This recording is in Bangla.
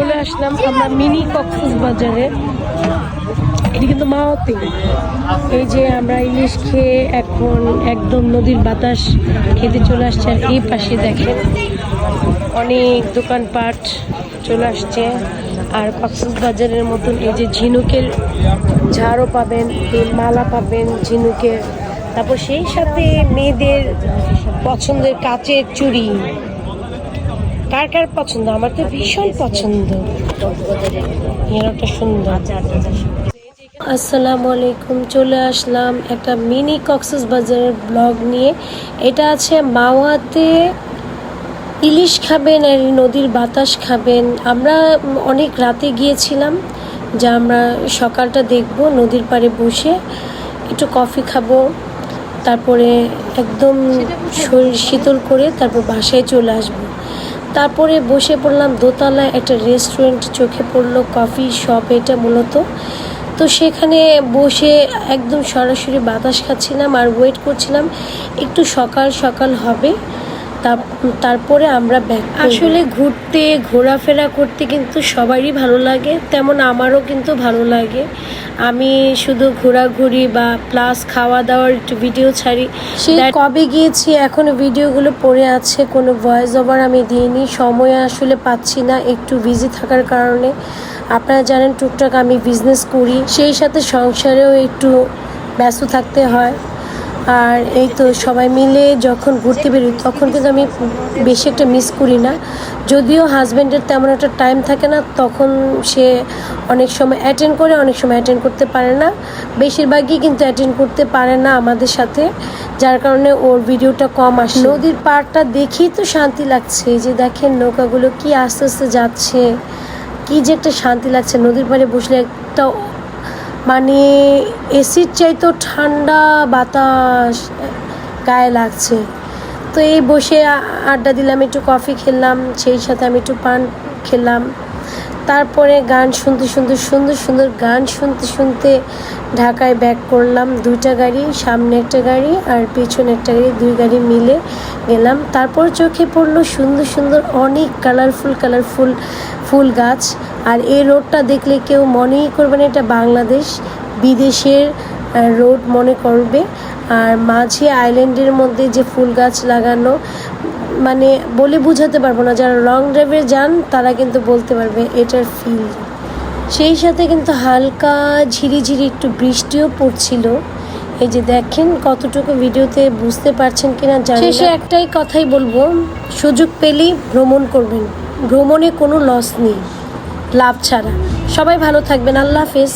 চলে আসলাম আমরা মিনি কক্সেস বাজারে। এটি কিন্তু মাওতে। এই যে আমরা ইলিশ খেয়ে এখন একদম নদীর বাতাস খেতে চলে আসছে। আর এই পাশে দেখেন অনেক দোকানপাট চলে আসছে। আর কক্সেস বাজারের মতন এই যে ঝিনুকের ঝাড়ও পাবেন, এই মালা পাবেন ঝিনুকের। তারপর সেই সাথে মেয়েদের পছন্দের কাচের চুড়ি। কার কার পছন্দ? আমার তো ভীষণ পছন্দ। আসসালামু আলাইকুম, চলে আসলাম একটা মিনি কক্সেস বাজারের ব্লগ নিয়ে। এটা আছে মাওয়াতে। ইলিশ খাবেন, আর নদীর বাতাস খাবেন। আমরা অনেক রাতে গিয়েছিলাম, যা আমরা সকালটা দেখব, নদীর পাড়ে বসে। একটু কফি খাব, তারপরে একদম শরীর শীতল করে তারপর বাসায় চলে আসব। তারপরে বসে পড়লাম দোতলায় একটা রেস্টুরেন্ট চোখে পড়ল কফি শপ এটা মূলত। তো সেখানে বসে একদম সরাসরি বাতাস খাচ্ছিলাম আর ওয়েট করছিলাম, একটু সকাল সকাল হবে। তারপরে আমরা ব্যাক আসলে ঘুরতে ঘোরাফেরা করতে কিন্তু সবারই ভালো লাগে তেমন আমারও কিন্তু ভালো লাগে। আমি শুধু ঘোরাঘুরি বা প্লাস খাওয়া দাওয়ার একটু ভিডিও ছাড়ি। সে কবে গিয়েছি এখন ভিডিওগুলো পড়ে আছে কোনো ভয়েস ওভার আমি দিইনি সময় আসলে পাচ্ছি না একটু বিজি থাকার কারণে। আপনারা জানেন টুকটাক আমি বিজনেস করি সেই সাথে সংসারেও একটু ব্যস্ত থাকতে হয়। আর এই তো সবাই মিলে যখন ঘুরতে বেরোই তখন কিন্তু আমি বেশি একটা মিস করি না। যদিও হাজব্যান্ডের তেমন একটা টাইম থাকে না তখন সে অনেক সময় অ্যাটেন্ড করে অনেক সময় অ্যাটেন্ড করতে পারে না। বেশিরভাগই কিন্তু অ্যাটেন্ড করতে পারে না আমাদের সাথে যার কারণে ওর ভিডিওটা কম আসে। নদীর পাড়টা দেখেই তো শান্তি লাগছে যে দেখেন নৌকাগুলো কি আস্তে আস্তে যাচ্ছে কি যে একটা শান্তি লাগছে। নদীর পাড়ে বসলে একটা মানে এসির চাইতো ঠান্ডা বাতাস, গায়ে লাগছে। তো এই বসে আড্ডা দিলাম, একটু কফি খেলাম, সেই সাথে আমি একটু পান খেলাম। তারপরে গান শুনতে শুনতে সুন্দর সুন্দর গান শুনতে শুনতে ঢাকায় ব্যাক করলাম দুইটা গাড়ি, সামনে একটা গাড়ি আর পিছনে একটা গাড়ি, দুই গাড়ি মিলে গেলাম। তারপর চোখে পড়ল সুন্দর সুন্দর অনেক কালারফুল কালারফুল ফুল গাছ। আর এই রোডটা দেখলে কেউ মনেই করবে না, এটা বাংলাদেশ, বিদেশের রোড মনে করবে। আর মাঝে আইল্যান্ডের মধ্যে যে ফুল গাছ লাগানো মানে বলে বোঝাতে পারব না, যারা লং ড্রাইভে যান তারা কিন্তু বলতে পারবে এটার ফিল সেই সাথে কিন্তু হালকা ঝিরিঝিরি একটু বৃষ্টিও পড়ছিল। এই যে দেখেন কতটুকু ভিডিওতে বুঝতে পারছেন কিনা জানি শেষে একটাই কথাই বলব, সুযোগ পেলেই ভ্রমণ করবেন। ভ্রমণে কোনো লস নেই, লাভ ছাড়া। সবাই ভালো থাকবেন, আল্লাহ হাফেজ।